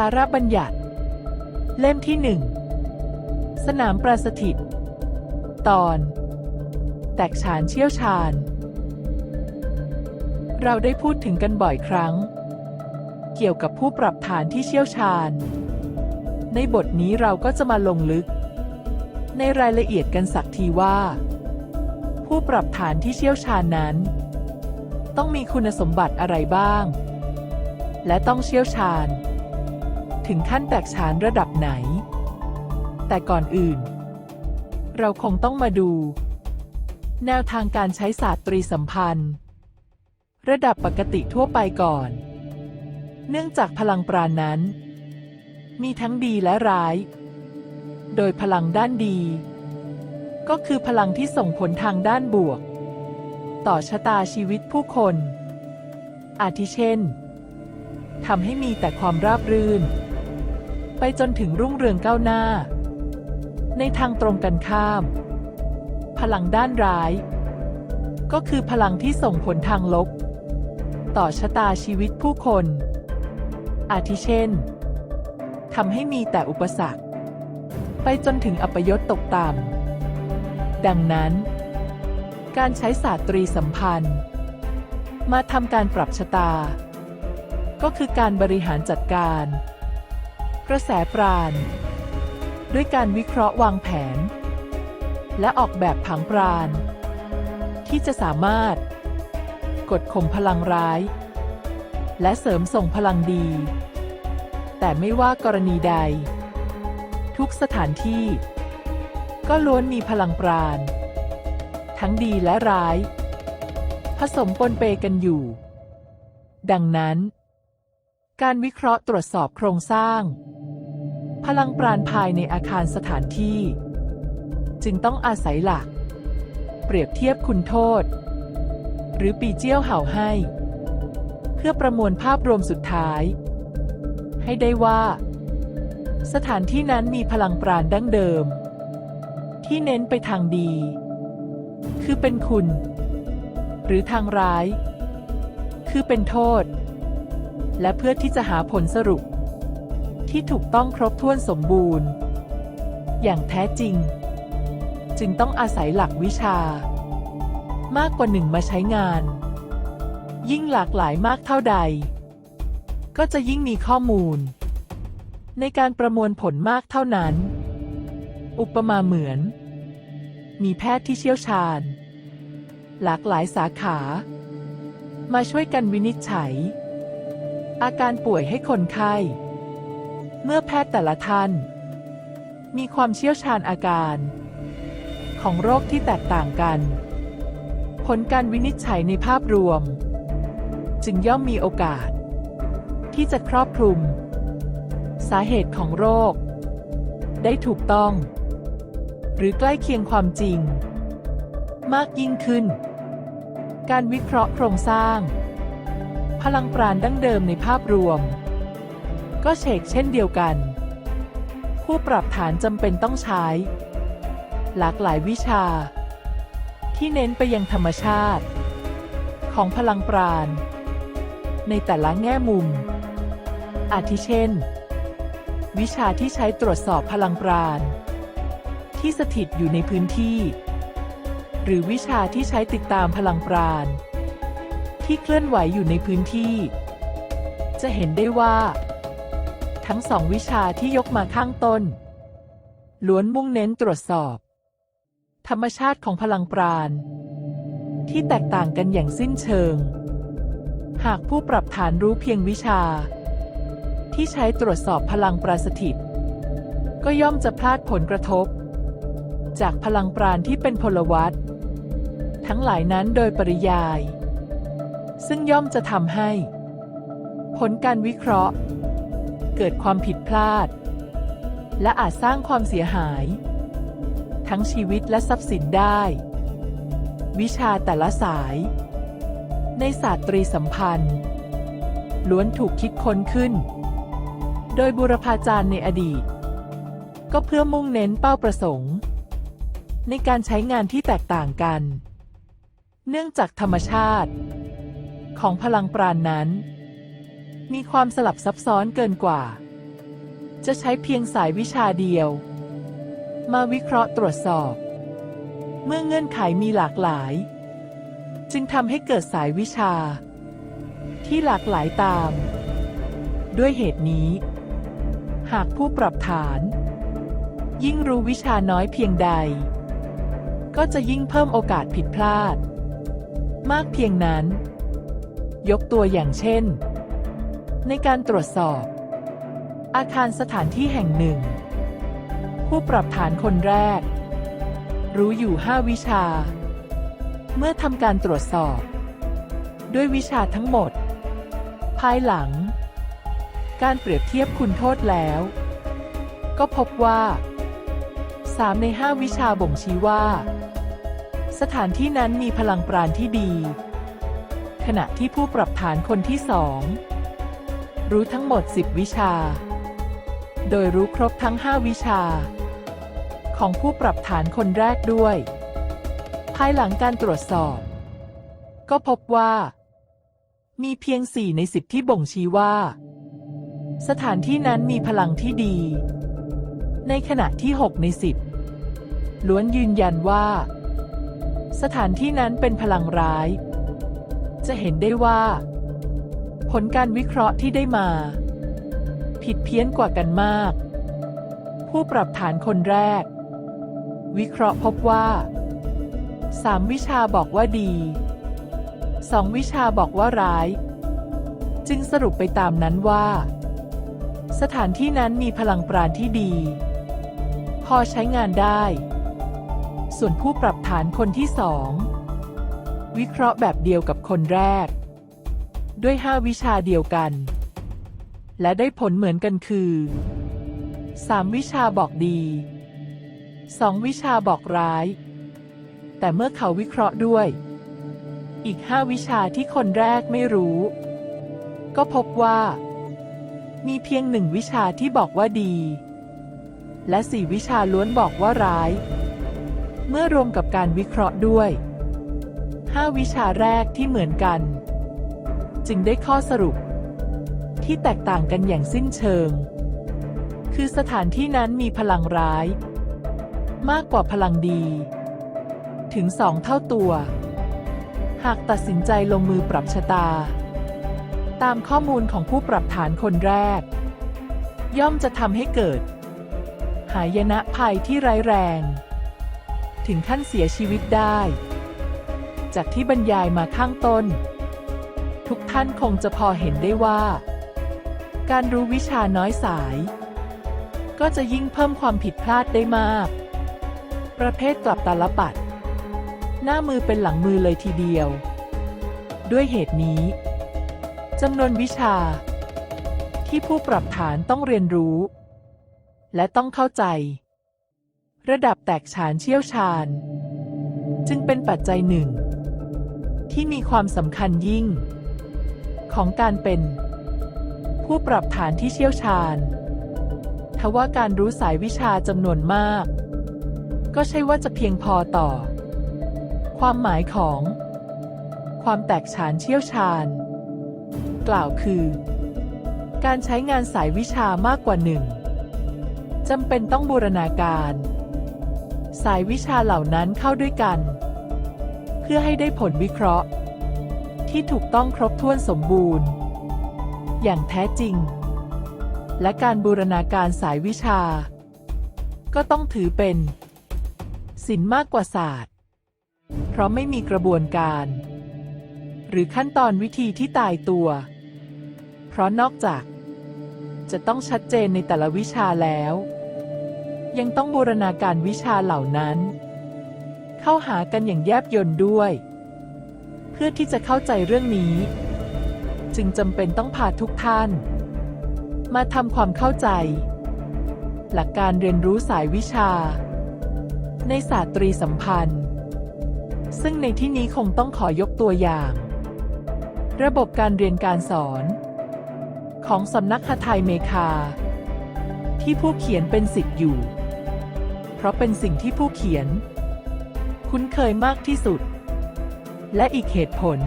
สารบัญญัติ เล่มที่หนึ่งสนามปราสถิต ตอน แตกฉานเชี่ยวชาญ เราได้พูดถึงกันบ่อยครั้ง เกี่ยวกับผู้ปรับฐานที่เชี่ยวชาญ ในบทนี้เราก็จะมาลงลึก ในรายละเอียดกันสักทีว่า ผู้ปรับฐานที่เชี่ยวชาญนั้น ต้องมีคุณสมบัติอะไรบ้าง และต้องเชี่ยวชาญ ถึงขั้นแตกฉานระดับไหน แต่ก่อนอื่น เราคงต้องมาดู แนวทางการใช้ศาสตร์ตรีสัมพันธ์ ระดับปกติทั่วไปก่อน เนื่องจากพลังปราณนั้น มีทั้งดีและร้าย โดยพลังด้านดี ก็คือพลังที่ส่งผลทางด้านบวก ต่อชะตาชีวิตผู้คน อาทิเช่นทำให้มีแต่ความราบรื่น ไปจนถึงรุ่งเรืองก้าวหน้า ในทางตรงกันข้าม พลังด้านร้าย ก็คือพลังที่ส่งผลทางลบ ต่อชะตาชีวิตผู้คน อาทิเช่นทำให้มีแต่อุปสรรค ไปจนถึงอัปยศตกต่ำดังนั้น การใช้ศาสตรีสัมพันธ์ มาทำการปรับชะตา ก็คือการบริหารจัดการ กระแสปราณ ด้วยการวิเคราะห์วางแผน และออกแบบผังปราณ ที่จะสามารถ กดข่มพลังร้าย และเสริมส่งพลังดี แต่ไม่ว่ากรณีใด ทุกสถานที่ ก็ล้วนมีพลังปราณ ทั้งดีและร้าย ผสมปนเปกันอยู่ ดังนั้น การวิเคราะห์ตรวจสอบโครงสร้าง พลังปราณภายในอาคารสถานที่ จึงต้องอาศัยหลัก เปรียบเทียบคุณโทษ หรือปีเจี้ยวเห่าให้ เพื่อประมวลภาพรวมสุดท้าย ให้ได้ว่า สถานที่นั้นมีพลังปราณดั้งเดิม ที่เน้นไปทางดี คือเป็นคุณ หรือทางร้าย คือเป็นโทษ และเพื่อที่จะหาผลสรุป ที่ถูกต้องครบถ้วนสมบูรณ์ อย่างแท้จริง จึงต้องอาศัยหลักวิชา มากกว่าหนึ่งมาใช้งาน ยิ่งหลากหลายมากเท่าใด ก็จะยิ่งมีข้อมูล ในการประมวลผลมากเท่านั้น อุปมาเหมือน มีแพทย์ที่เชี่ยวชาญ หลากหลายสาขา มาช่วยกันวินิจฉัย อาการป่วยให้คนไข้ เมื่อแพทย์แต่ละท่าน มีความเชี่ยวชาญอาการ ของโรคที่แตกต่างกัน ผลการวินิจฉัยในภาพรวม จึงย่อมมีโอกาส ที่จะครอบคลุม สาเหตุของโรค ได้ถูกต้อง หรือใกล้เคียงความจริง มากยิ่งขึ้น การวิเคราะห์โครงสร้าง พลังปราณดั้งเดิมในภาพรวม ก็เฉกเช่นเดียวกัน ผู้ปรับฐานจำเป็นต้องใช้ หลากหลายวิชา ที่เน้นไปยังธรรมชาติ ของพลังปราณ ในแต่ละแง่มุม อาทิเช่น วิชาที่ใช้ตรวจสอบพลังปราณ ที่สถิตอยู่ในพื้นที่ หรือวิชาที่ใช้ติดตามพลังปราณ ที่เคลื่อนไหวอยู่ในพื้นที่ จะเห็นได้ว่า ทั้งสองวิชาที่ยกมาข้างต้น ล้วนมุ่งเน้นตรวจสอบ ธรรมชาติของพลังปราณ ที่แตกต่างกันอย่างสิ้นเชิง หากผู้ปรับฐานรู้เพียงวิชา ที่ใช้ตรวจสอบพลังปราสถิต ก็ย่อมจะพลาดผลกระทบ จากพลังปราณที่เป็นพลวัตทั้งหลายนั้นโดยปริยาย ซึ่งย่อมจะทำให้ ผลการวิเคราะห์ เกิดความผิดพลาด และอาจสร้างความเสียหาย ทั้งชีวิตและทรัพย์สินได้ วิชาแต่ละสาย ในศาสตรีสัมพันธ์ ล้วนถูกคิดค้นขึ้น โดยบุรพาจารย์ในอดีต ก็เพื่อมุ่งเน้นเป้าประสงค์ ในการใช้งานที่แตกต่างกัน เนื่องจากธรรมชาติ ของพลังปราณนนั้น มีความสลับซับซ้อนเกินกว่า จะใช้เพียงสายวิชาเดียว มาวิเคราะห์ตรวจสอบ เมื่อเงื่อนไขมีหลากหลาย จึงทำให้เกิดสายวิชา ที่หลากหลายตาม ด้วยเหตุนี้ หากผู้ปรับฐาน ยิ่งรู้วิชาน้อยเพียงใด ก็จะยิ่งเพิ่มโอกาสผิดพลาด มากเพียงนั้น ยกตัวอย่างเช่น ในการตรวจสอบ อาคารสถานที่แห่งหนึ่ง ผู้ปรับฐานคนแรก รู้อยู่ 5 วิชา เมื่อทำการตรวจสอบ ด้วยวิชาทั้งหมด ภายหลัง การเปรียบเทียบคุณโทษแล้ว ก็พบว่า 3 ใน 5 วิชาบ่งชี้ว่า สถานที่นั้นมีพลังปราณที่ดี ขณะที่ผู้ปรับฐานคนที่สองรู้ทั้งหมด 10 วิชา โดยรู้ครบทั้ง 5 วิชา ของผู้ปรับฐานคนแรกด้วย ภายหลังการตรวจสอบ ก็พบว่า มีเพียง 4 ใน 10 ที่บ่งชี้ว่า สถานที่นั้นมีพลังที่ดี ในขณะที่ 6 ใน 10 ล้วนยืนยันว่า สถานที่นั้นเป็นพลังร้าย จะเห็นได้ว่า ผลการวิเคราะห์ที่ได้มา ผิดเพี้ยนกว่ากันมาก ผู้ปรับฐานคนแรก วิเคราะห์พบว่า3วิชาบอกว่าดี2วิชาบอกว่าร้าย จึงสรุปไปตามนั้นว่า สถานที่นั้นมีพลังปราณที่ดี พอใช้งานได้ ส่วนผู้ปรับฐานคนที่สอง วิเคราะห์แบบเดียวกับคนแรก ด้วย 5 วิชาเดียวกัน และได้ผลเหมือนกันคือ 3 วิชาบอกดี 2 วิชาบอกร้าย แต่เมื่อเขาวิเคราะห์ด้วย อีก 5 วิชาที่คนแรกไม่รู้ ก็พบว่า มีเพียงหนึ่งวิชาที่บอกว่าดี และสี่วิชาล้วนบอกว่าร้าย เมื่อรวมกับการวิเคราะห์ด้วย 5 วิชาแรกที่เหมือนกัน จึงได้ข้อสรุป ที่แตกต่างกันอย่างสิ้นเชิง คือสถานที่นั้นมีพลังร้าย มากกว่าพลังดี ถึงสองเท่าตัว หากตัดสินใจลงมือปรับชะตา ตามข้อมูลของผู้ปรับฐานคนแรก ย่อมจะทำให้เกิด หายนะภัยที่ร้ายแรง ถึงขั้นเสียชีวิตได้ จากที่บรรยายมาข้างต้น ทุกท่านคงจะพอเห็นได้ว่า การรู้วิชาน้อยสาย ก็จะยิ่งเพิ่มความผิดพลาดได้มาก ประเภทกลับตาลปัด หน้ามือเป็นหลังมือเลยทีเดียว ด้วยเหตุนี้จำนวนวิชา ที่ผู้ปรับฐานต้องเรียนรู้ และต้องเข้าใจ ระดับแตกฉานเชี่ยวชาญ จึงเป็นปัจจัยหนึ่ง ที่มีความสำคัญยิ่ง ของการเป็น ผู้ปรับฐานที่เชี่ยวชาญทว่าการรู้สายวิชาจำนวนมาก ก็ใช่ว่าจะเพียงพอต่อ ความหมายของ ความแตกฉานเชี่ยวชาญ กล่าวคือ การใช้งานสายวิชามากกว่าหนึ่งจำเป็นต้องบูรณาการ สายวิชาเหล่านั้นเข้าด้วยกัน พื่อให้ได้ผลวิเคราะห์ ที่ถูกต้องครบถ้วนสมบูรณ์ อย่างแท้จริง และการบูรณาการสายวิชา ก็ต้องถือเป็นศิลป์มากกว่าศาสตร์ เพราะไม่มีกระบวนการ หรือขั้นตอนวิธีที่ตายตัว เพราะนอกจาก จะต้องชัดเจนในแต่ละวิชาแล้ว ยังต้องบูรณาการวิชาเหล่านั้น เข้าหากันอย่างแยบยลด้วย เพื่อที่จะเข้าใจเรื่องนี้ จึงจำเป็นต้องพาทุกท่าน มาทำความเข้าใจ หลักการเรียนรู้สายวิชา ในศาสตรีสัมพันธ์ ซึ่งในที่นี้คงต้องขอยกตัวอย่าง ระบบการเรียนการสอน ของสำนักคไทยเมคา ที่ผู้เขียนเป็นสิทธิ์อยู่ เพราะเป็นสิ่งที่ผู้เขียน คุ้นเคยมากที่สุด และอีกเหตุผล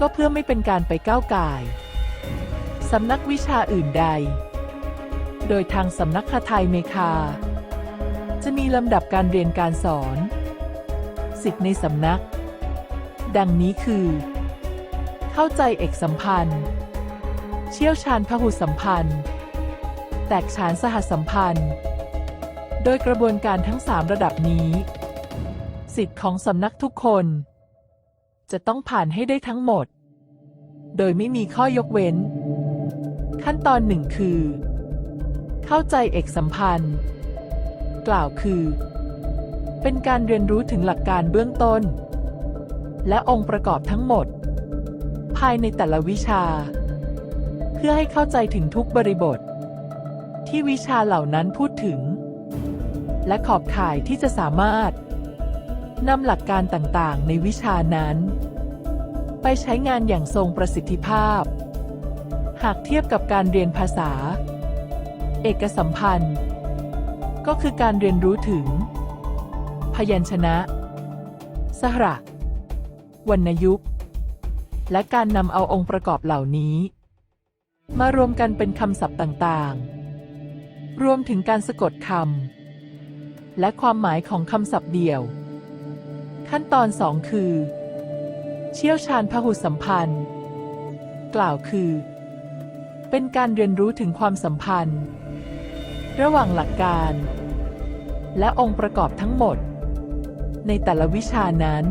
ก็เพื่อไม่เป็นการไปก้าวก่ายสำนักวิชาอื่นใด โดยทางสำนักคไทยเมคา จะมีลำดับการเรียนการสอน สิทธิ์ในสำนัก ดังนี้คือ เข้าใจเอกสัมพันธ์ เชี่ยวชาญพหุสัมพันธ์ แตกฉานสหสัมพันธ์ โดยกระบวนการทั้งสามระดับนี้ สิทธิ์ของสำนักทุกคน จะต้องผ่านให้ได้ทั้งหมด โดยไม่มีข้อยกเว้น ขั้นตอนหนึ่งคือ เข้าใจเอกสัมพันธ์ กล่าวคือ เป็นการเรียนรู้ถึงหลักการเบื้องต้น และองค์ประกอบทั้งหมด ภายในแต่ละวิชา เพื่อให้เข้าใจถึงทุกบริบท ที่วิชาเหล่านั้นพูดถึง และขอบข่ายที่จะสามารถ นำหลักการต่างๆ ในวิชานั้น ไปใช้งานอย่างทรงประสิทธิภาพ หากเทียบกับการเรียนภาษา เอกสัมพันธ์ ก็คือการเรียนรู้ถึง พยัญชนะสระวรรณยุกต์ และการนำเอาองค์ประกอบเหล่านี้ มารวมกันเป็นคำศัพท์ต่างๆ รวมถึงการสะกดคำและความหมายของคำศัพท์เดี่ยว ขั้นตอน 2 คือ เชี่ยวชาญพหุสัมพันธ์ กล่าวคือ เป็นการเรียนรู้ถึงความสัมพันธ์ ระหว่างหลักการ และองค์ประกอบทั้งหมด ในแต่ละวิชานั้น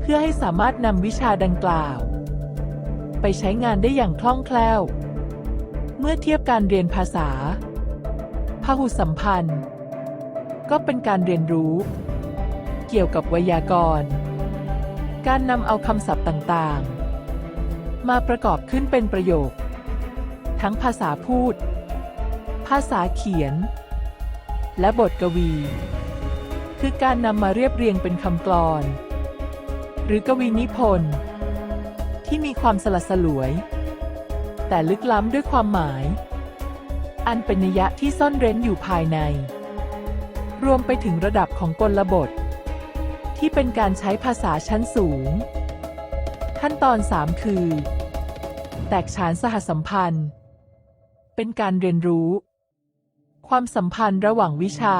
เพื่อให้สามารถนำวิชาดังกล่าว ไปใช้งานได้อย่างคล่องแคล่ว เมื่อเทียบการเรียนภาษาพหุสัมพันธ์ ก็เป็นการเรียนรู้ เกี่ยวกับไวยากรณ์ การนำเอาคำศัพท์ต่างๆ มาประกอบขึ้นเป็นประโยค ทั้งภาษาพูด ภาษาเขียน และบทกวี คือการนำมาเรียบเรียงเป็นคำกลอน หรือกวีนิพนธ์ที่มีความสลัดสลวย แต่ลึกล้ำด้วยความหมาย อันเป็นนัยยะที่ซ่อนเร้นอยู่ภายในรวมไปถึงระดับของกลบท ที่เป็นการใช้ภาษาชั้นสูง ขั้นตอน 3 คือ แตกฉานสหสัมพันธ์ เป็นการเรียนรู้ ความสัมพันธ์ระหว่างวิชา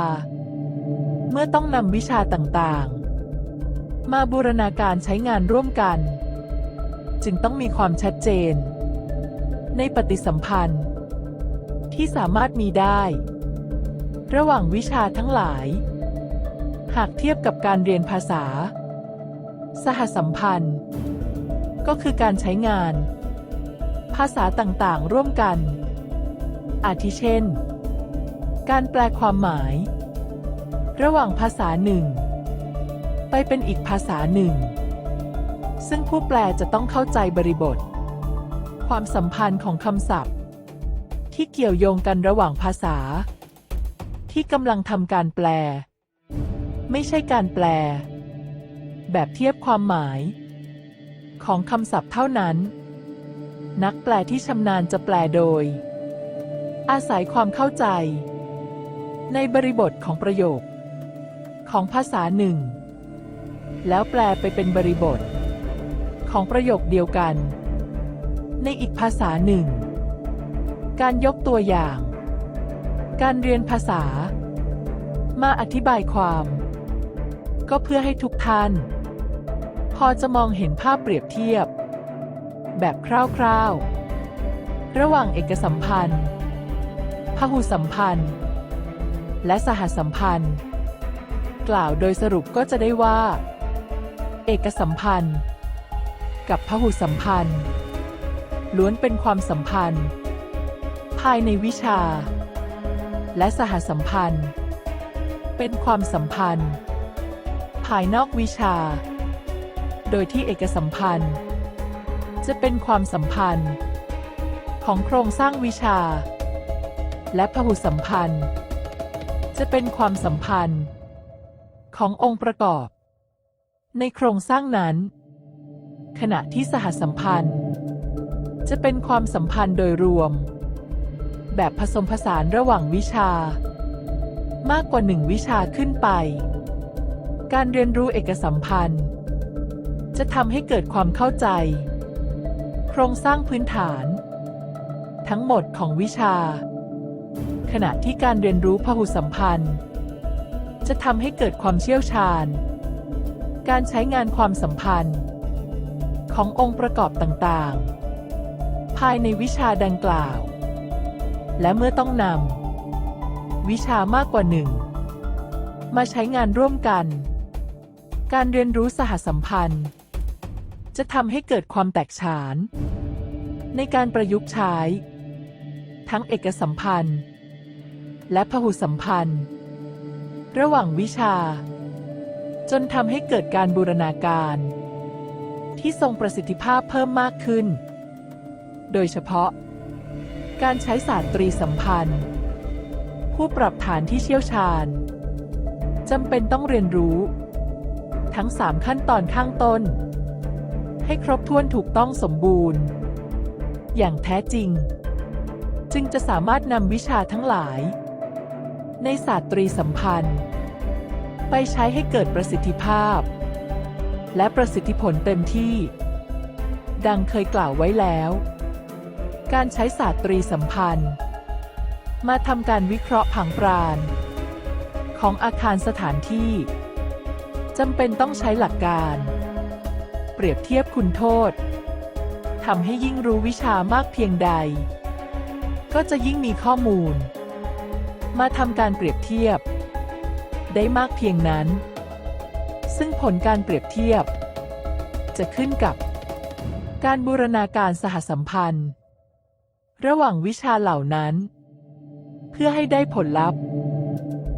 เมื่อต้องนำวิชาต่างๆ มาบูรณาการใช้งานร่วมกัน จึงต้องมีความชัดเจน ในปฏิสัมพันธ์ ที่สามารถมีได้ ระหว่างวิชาทั้งหลาย หากเทียบกับการเรียนภาษา สหสัมพันธ์ ก็คือการใช้งาน ภาษาต่างๆ ร่วมกัน อาทิเช่น การแปลความหมาย ระหว่างภาษาหนึ่ง ไปเป็นอีกภาษาหนึ่ง ซึ่งผู้แปลจะต้องเข้าใจบริบท ความสัมพันธ์ของคำศัพท์ ที่เกี่ยวโยงกันระหว่างภาษา ที่กำลังทำการแปล ไม่ใช่การแปล แบบเทียบความหมาย ของคำศัพท์เท่านั้น นักแปลที่ชำนาญจะแปลโดย อาศัยความเข้าใจ ในบริบทของประโยค ของภาษาหนึ่ง แล้วแปลไปเป็นบริบท ของประโยคเดียวกัน ในอีกภาษาหนึ่ง การยกตัวอย่าง การเรียนภาษามาอธิบายความ ก็เพื่อให้ทุกท่าน พอจะมองเห็นภาพเปรียบเทียบ แบบคร่าวๆ ระหว่างเอกสัมพันธ์ พหุสัมพันธ์ และสหสัมพันธ์ กล่าวโดยสรุปก็จะได้ว่า เอกสัมพันธ์ กับพหุสัมพันธ์ ล้วนเป็นความสัมพันธ์ ภายในวิชา และสหสัมพันธ์ เป็นความสัมพันธ์ายนอกวิชา โดยที่เอกสัมพันธ์ จะเป็นความสัมพันธ์ ของโครงสร้างวิชา และพหุสัมพันธ์ จะเป็นความสัมพันธ์ ขององค์ประกอบ ในโครงสร้างนั้น ขณะที่สหสัมพันธ์ จะเป็นความสัมพันธ์โดยรวม แบบผสมผสานระหว่างวิชา มากกว่าหนึ่งวิชาขึ้นไป การเรียนรู้เอกสัมพันธ์ จะทำให้เกิดความเข้าใจ โครงสร้างพื้นฐาน ทั้งหมดของวิชา ขณะที่การเรียนรู้พหุสัมพันธ์ จะทำให้เกิดความเชี่ยวชาญ การใช้งานความสัมพันธ์ ขององค์ประกอบต่างๆ ภายในวิชาดังกล่าว และเมื่อต้องนำวิชามากกว่าหนึ่งมาใช้งานร่วมกัน การเรียนรู้สหสัมพันธ์ จะทำให้เกิดความแตกฉาน ในการประยุกต์ใช้ ทั้งเอกสัมพันธ์ และพหุสัมพันธ์ ระหว่างวิชา จนทำให้เกิดการบูรณาการ ที่ทรงประสิทธิภาพเพิ่มมากขึ้น โดยเฉพาะ การใช้ศาสตรีสัมพันธ์ ผู้ปรับฐานที่เชี่ยวชาญจำเป็นต้องเรียนรู้ ทั้ง 3 ขั้นตอนข้างต้น ให้ครบถ้วนถูกต้องสมบูรณ์ อย่างแท้จริง จึงจะสามารถนำวิชาทั้งหลาย ในศาสตรีสัมพันธ์ ไปใช้ให้เกิดประสิทธิภาพ และประสิทธิผลเต็มที่ ดังเคยกล่าวไว้แล้ว การใช้ศาสตรีสัมพันธ์ มาทำการวิเคราะห์ผังปราณของอาคารสถานที่ จำเป็นต้องใช้หลักการ เปรียบเทียบคุณโทษทำให้ยิ่งรู้วิชามากเพียงใด ก็จะยิ่งมีข้อมูล มาทำการเปรียบเทียบ ได้มากเพียงนั้น ซึ่งผลการเปรียบเทียบ จะขึ้นกับ การบูรณาการสหสัมพันธ์ ระหว่างวิชาเหล่านั้น เพื่อให้ได้ผลลัพธ์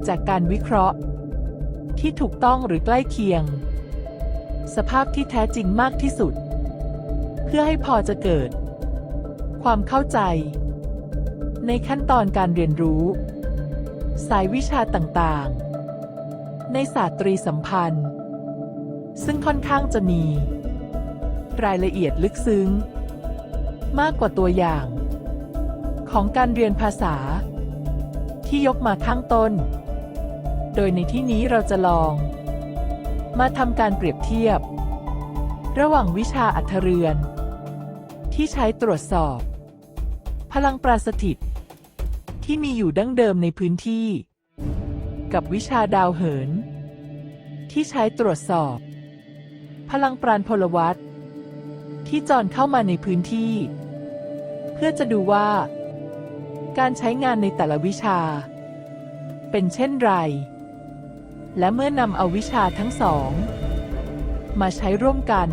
จากการวิเคราะห์ ที่ถูกต้องหรือใกล้เคียง สภาพที่แท้จริงมากที่สุด เพื่อให้พอจะเกิด ความเข้าใจ ในขั้นตอนการเรียนรู้ สายวิชาต่างๆ ในศาสตรีสัมพันธ์ ซึ่งค่อนข้างจะมี รายละเอียดลึกซึ้ง มากกว่าตัวอย่าง ของการเรียนภาษา ที่ยกมาข้างต้น โดยในที่นี้เราจะลอง มาทำการเปรียบเทียบ ระหว่างวิชาอัธเรือน ที่ใช้ตรวจสอบ พลังปราศถิต ที่มีอยู่ดั้งเดิมในพื้นที่ กับวิชาดาวเหิน ที่ใช้ตรวจสอบ พลังปราณพลวัตที่จอนเข้ามาในพื้นที่ เพื่อจะดูว่า การใช้งานในแต่ละวิชา เป็นเช่นไร และเมื่อนำเอาวิชาทั้งสอง มาใช้ร่วมกัน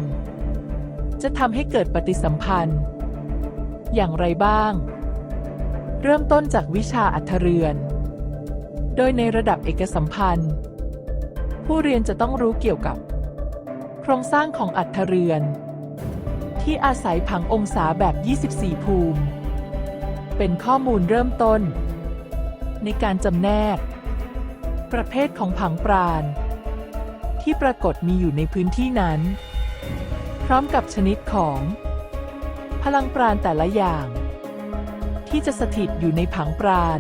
จะทำให้เกิดปฏิสัมพันธ์ อย่างไรบ้าง เริ่มต้นจากวิชาอัธเรือน โดยในระดับเอกสัมพันธ์ ผู้เรียนจะต้องรู้เกี่ยวกับ โครงสร้างของอัธเรือน ที่อาศัยผังองศาแบบ 24 ภูมิ เป็นข้อมูลเริ่มต้น ในการจำแนก ประเภทของผังปราณ ที่ปรากฏมีอยู่ในพื้นที่นั้น พร้อมกับชนิดของ พลังปราณแต่ละอย่าง ที่จะสถิตอยู่ในผังปราณ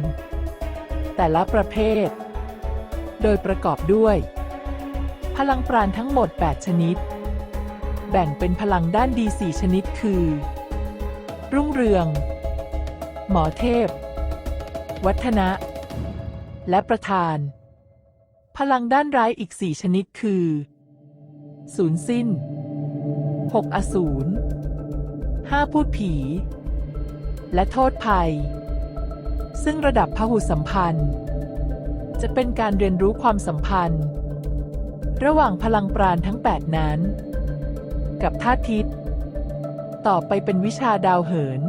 แต่ละประเภท โดยประกอบด้วย พลังปราณทั้งหมด 8 ชนิด แบ่งเป็นพลังด้านดี 4 ชนิดคือ รุ่งเรือง หมอเทพ วัฒนะและประธาน พลังด้านร้ายอีก 4 ชนิดคือศูนย์สิ้น 6 อสูร 5 พูดผี และโทษภัย ซึ่งระดับพหุสัมพันธ์ จะเป็นการเรียนรู้ความสัมพันธ์ ระหว่างพลังปราณทั้ง 8 นั้น กับธาตุทิศต่อไปเป็นวิชาดาวเหิน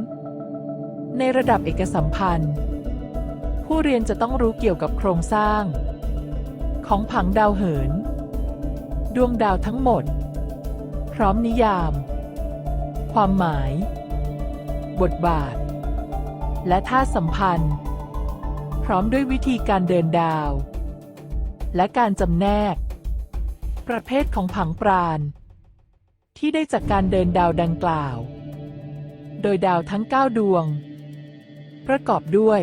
ในระดับเอกสัมพันธ์ ผู้เรียนจะต้องรู้เกี่ยวกับโครงสร้าง ของผังดาวเหิน ดวงดาวทั้งหมด พร้อมนิยาม ความหมาย บทบาท และท่าสัมพันธ์ พร้อมด้วยวิธีการเดินดาว และการจำแนก ประเภทของผังปราณ ที่ได้จากการเดินดาวดังกล่าว โดยดาวทั้ง 9 ดวง ประกอบด้วย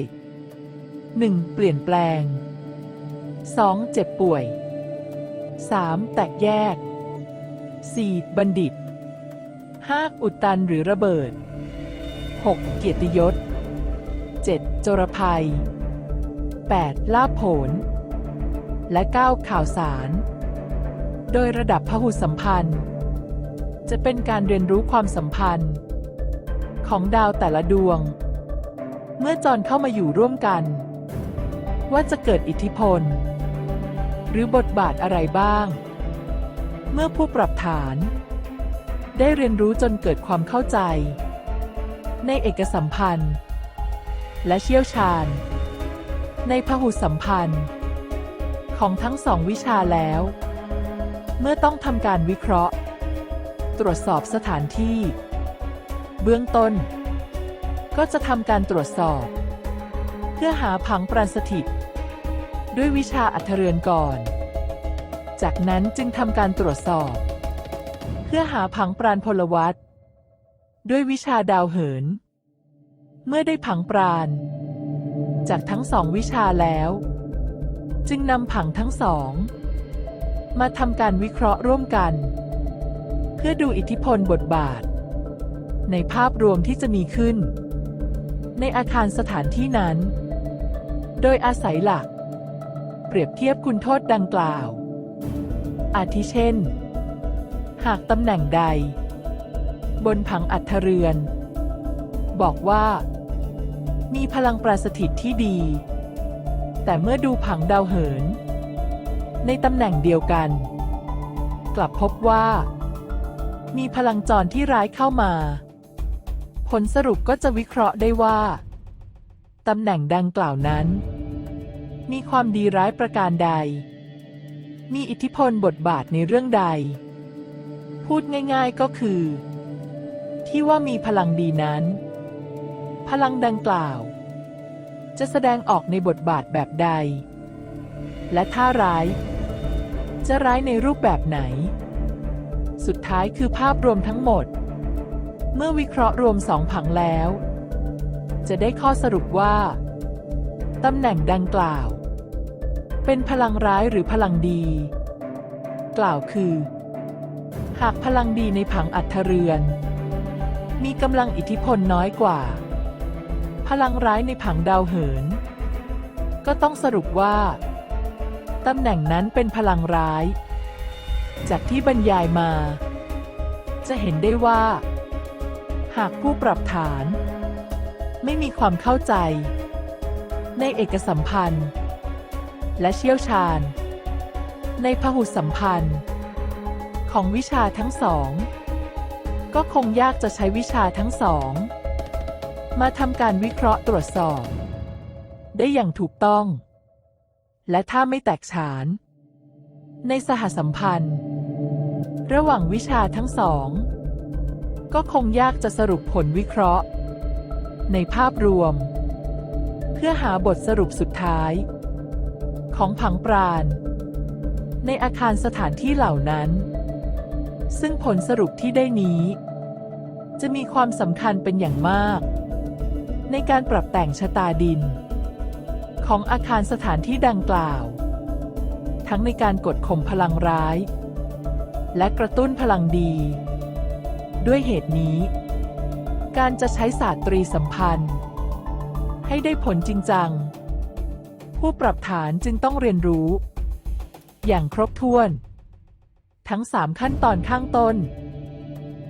1. เปลี่ยนแปลง 2. เจ็บป่วย 3. แตกแยก 4. บัณฑิต 5. อุดตันหรือระเบิด 6. เกียรติยศ 7. โจรภัย 8. ลาภผล และ 9. ข่าวสาร โดยระดับพหุสัมพันธ์ จะเป็นการเรียนรู้ความสัมพันธ์ ของดาวแต่ละดวง เมื่อจรเข้ามาอยู่ร่วมกัน ว่าจะเกิดอิทธิพล รือบทบาทอะไรบ้าง เมื่อผู้ปรับฐาน ได้เรียนรู้จนเกิดความเข้าใจ ในเอกสัมพันธ์ และเชี่ยวชาญ ในพหุสัมพันธ์ ของทั้งสองวิชาแล้ว เมื่อต้องทำการวิเคราะห์ ตรวจสอบสถานที่ เบื้องต้น ก็จะทำการตรวจสอบ เพื่อหาผังปราสถิต ด้วยวิชาอัธเรือนก่อน จากนั้นจึงทำการตรวจสอบ เพื่อหาผังปราณพลวัตด้วยวิชาดาวเหิน เมื่อได้ผังปราณ จากทั้งสองวิชาแล้ว จึงนำผังทั้งสอง มาทำการวิเคราะห์ร่วมกัน เพื่อดูอิทธิพลบทบาท ในภาพรวมที่จะมีขึ้น ในอาคารสถานที่นั้น โดยอาศัยหลัก เปรียบเทียบคุณโทษดังกล่าว อาทิเช่น หากตำแหน่งใด บนผังอัฐเรือน บอกว่า มีพลังประสถิตที่ดี แต่เมื่อดูผังดาวเหิน ในตำแหน่งเดียวกัน กลับพบว่า มีพลังจรที่ร้ายเข้ามา ผลสรุปก็จะวิเคราะห์ได้ว่า ตำแหน่งดังกล่าวนั้น มีความดีร้ายประการใด มีอิทธิพลบทบาทในเรื่องใด พูดง่ายๆก็คือ ที่ว่ามีพลังดีนั้น พลังดังกล่าว จะแสดงออกในบทบาทแบบใด และถ้าร้าย จะร้ายในรูปแบบไหน สุดท้ายคือภาพรวมทั้งหมด เมื่อวิเคราะห์รวมสองผังแล้ว จะได้ข้อสรุปว่าตำแหน่งดังกล่าว เป็นพลังร้ายหรือพลังดี กล่าวคือ หากพลังดีในผังอัฐเรือน มีกำลังอิทธิพลน้อยกว่า พลังร้ายในผังดาวเหิน ก็ต้องสรุปว่าตำแหน่งนั้นเป็นพลังร้าย จากที่บรรยายมา จะเห็นได้ว่า หากผู้ปรับฐาน ไม่มีความเข้าใจ ในเอกสัมพันธ์ และเชี่ยวชาญ ในพหุสัมพันธ์ ของวิชาทั้งสอง ก็คงยากจะใช้วิชาทั้งสอง มาทำการวิเคราะห์ตรวจสอบ ได้อย่างถูกต้อง และถ้าไม่แตกฉาน ในสหสัมพันธ์ ระหว่างวิชาทั้งสอง ก็คงยากจะสรุปผลวิเคราะห์ ในภาพรวม เพื่อหาบทสรุปสุดท้าย ของผังปราณ ในอาคารสถานที่เหล่านั้น ซึ่งผลสรุปที่ได้นี้ จะมีความสำคัญเป็นอย่างมาก ในการปรับแต่งชะตาดิน ของอาคารสถานที่ดังกล่าว ทั้งในการกดข่มพลังร้าย และกระตุ้นพลังดี ด้วยเหตุนี้ การจะใช้ศาสตรีสัมพันธ์ ให้ได้ผลจริงจัง ผู้ปรับฐานจึงต้องเรียนรู้ อย่างครบถ้วน ทั้งสามขั้นตอนข้างต้น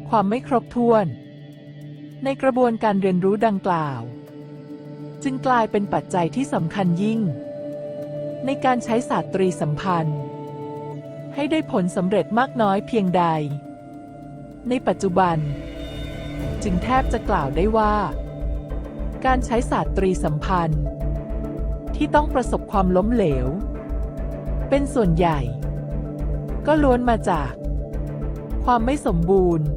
ความไม่ครบถ้วน ในกระบวนการเรียนรู้ดังกล่าว จึงกลายเป็นปัจจัยที่สำคัญยิ่ง ในการใช้ศาสตรีสัมพันธ์ ให้ได้ผลสำเร็จมากน้อยเพียงใด ในปัจจุบัน จึงแทบจะกล่าวได้ว่า การใช้ศาสตรีสัมพันธ์ ที่ต้องประสบความล้มเหลว เป็นส่วนใหญ่ ก็ล้วนมาจาก ความไม่สมบูรณ์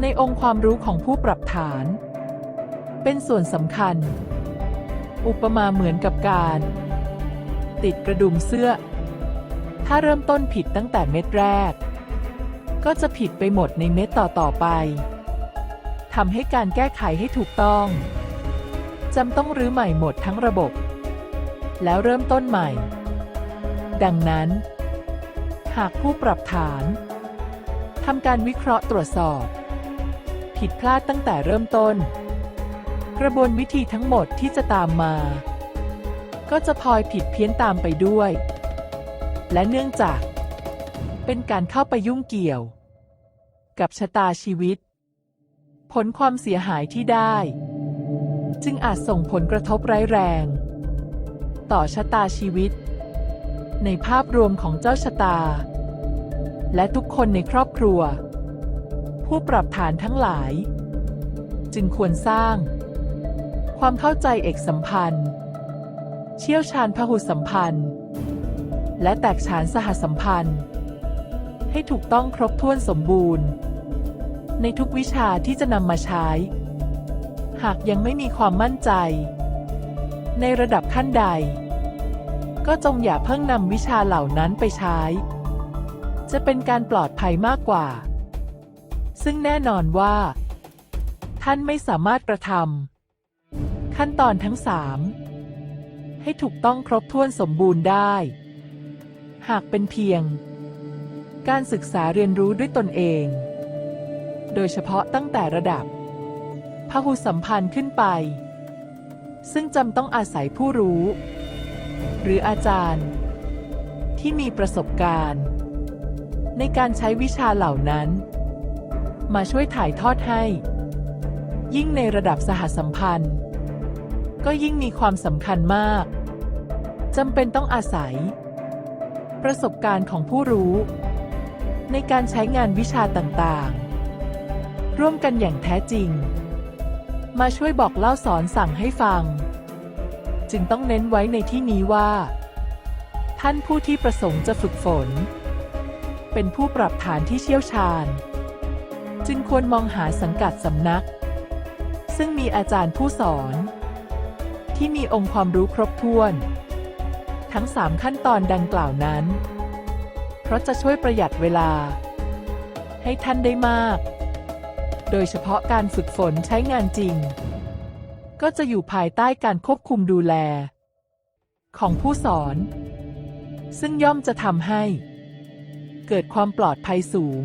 ในองค์ความรู้ของผู้ปรับฐาน เป็นส่วนสำคัญ อุปมาเหมือนกับการ ติดกระดุมเสื้อ ถ้าเริ่มต้นผิดตั้งแต่เม็ดแรก ก็จะผิดไปหมดในเม็ดต่อๆไปทำให้การแก้ไขให้ถูกต้องจำต้องรื้อใหม่หมดทั้งระบบ แล้วเริ่มต้นใหม่ ดังนั้น หากผู้ปรับฐานทำการวิเคราะห์ตรวจสอบ ผิดพลาดตั้งแต่เริ่มต้น กระบวนวิธีทั้งหมดที่จะตามมา ก็จะพลอยผิดเพี้ยนตามไปด้วย และเนื่องจาก เป็นการเข้าไปยุ่งเกี่ยว กับชะตาชีวิต ผลความเสียหายที่ได้ จึงอาจส่งผลกระทบร้ายแรง ต่อชะตาชีวิต ในภาพรวมของเจ้าชะตา และทุกคนในครอบครัว ผู้ปรับฐานทั้งหลาย จึงควรสร้าง ความเข้าใจเอกสัมพันธ์ เชี่ยวชาญพหุสัมพันธ์ และแตกฉานสหสัมพันธ์ ให้ถูกต้องครบถ้วนสมบูรณ์ ในทุกวิชาที่จะนำมาใช้ หากยังไม่มีความมั่นใจ ในระดับขั้นใด ก็จงอย่าเพิ่งนำวิชาเหล่านั้นไปใช้ จะเป็นการปลอดภัยมากกว่า ซึ่งแน่นอนว่า ท่านไม่สามารถกระทำขั้นตอนทั้งสามให้ถูกต้องครบถ้วนสมบูรณ์ได้ หากเป็นเพียง การศึกษาเรียนรู้ด้วยตนเอง โดยเฉพาะตั้งแต่ระดับพหุสัมพันธ์ขึ้นไป ซึ่งจำต้องอาศัยผู้รู้ หรืออาจารย์ ที่มีประสบการณ์ ในการใช้วิชาเหล่านั้น มาช่วยถ่ายทอดให้ ยิ่งในระดับสหสัมพันธ์ ก็ยิ่งมีความสำคัญมากจำเป็นต้องอาศัย ประสบการณ์ของผู้รู้ ในการใช้งานวิชาต่างๆ ร่วมกันอย่างแท้จริง มาช่วยบอกเล่าสอนสั่งให้ฟัง จึงต้องเน้นไว้ในที่นี้ว่า ท่านผู้ที่ประสงค์จะฝึกฝน เป็นผู้ปรับฐานที่เชี่ยวชาญ จึงควรมองหาสังกัดสำนัก ซึ่งมีอาจารย์ผู้สอน ที่มีองค์ความรู้ครบถ้วน ทั้งสามขั้นตอนดังกล่าวนั้น เพราะจะช่วยประหยัดเวลา ให้ท่านได้มาก โดยเฉพาะการฝึกฝนใช้งานจริง ก็จะอยู่ภายใต้การควบคุมดูแล ของผู้สอน ซึ่งย่อมจะทำให้ เกิดความปลอดภัยสูง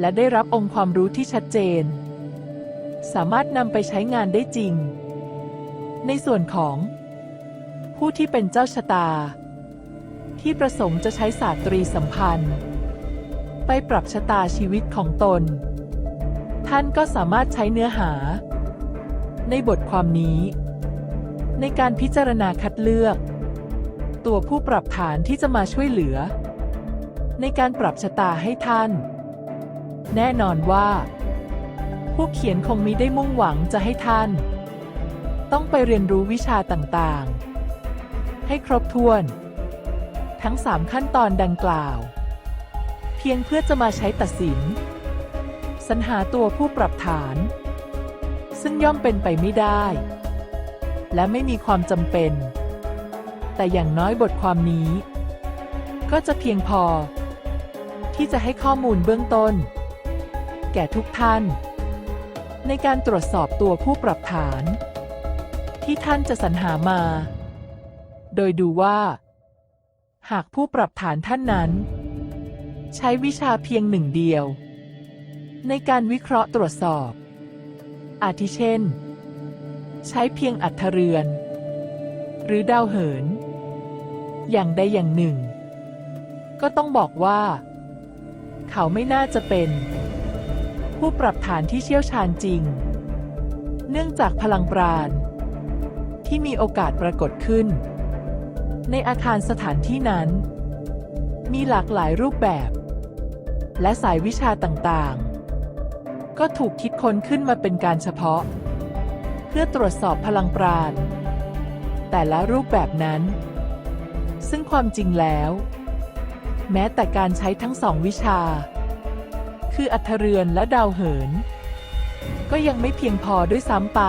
และได้รับองค์ความรู้ที่ชัดเจน สามารถนำไปใช้งานได้จริง ในส่วนของ ผู้ที่เป็นเจ้าชะตา ที่ประสงค์จะใช้ศาสตรีสัมพันธ์ ไปปรับชะตาชีวิตของตน ท่านก็สามารถใช้เนื้อหา ในบทความนี้ ในการพิจารณาคัดเลือก ตัวผู้ปรับฐานที่จะมาช่วยเหลือ ในการปรับชะตาให้ท่าน แน่นอนว่า ผู้เขียนคงมิได้มุ่งหวังจะให้ท่าน ต้องไปเรียนรู้วิชาต่างๆ ให้ครบถ้วน ทั้งสามขั้นตอนดังกล่าว เพียงเพื่อจะมาใช้ตัดสิน สรรหาตัวผู้ปรับฐาน ซึ่งย่อมเป็นไปไม่ได้ และไม่มีความจำเป็น แต่อย่างน้อยบทความนี้ ก็จะเพียงพอ ที่จะให้ข้อมูลเบื้องต้น แก่ทุกท่าน ในการตรวจสอบตัวผู้ปรับฐาน ที่ท่านจะสรรหามา โดยดูว่า หากผู้ปรับฐานท่านนั้น ใช้วิชาเพียงหนึ่งเดียว ในการวิเคราะห์ตรวจสอบ อาทิเช่น ใช้เพียงอัธเรือน หรือดาวเหิน อย่างใดอย่างหนึ่ง ก็ต้องบอกว่า เขาไม่น่าจะเป็น ผู้ปรับฐานที่เชี่ยวชาญจริง เนื่องจากพลังปราณ ที่มีโอกาสปรากฏขึ้น ในอาคารสถานที่นั้น มีหลากหลายรูปแบบและสายวิชาต่างๆ ก็ถูกคิดค้นขึ้นมาเป็นการเฉพาะ เพื่อตรวจสอบพลังปราณแต่ละรูปแบบนั้น ซึ่งความจริงแล้ว แม้แต่การใช้ทั้งสองวิชา คืออัธเรือนและดาวเหิน ก็ยังไม่เพียงพอด้วยซ้ำไป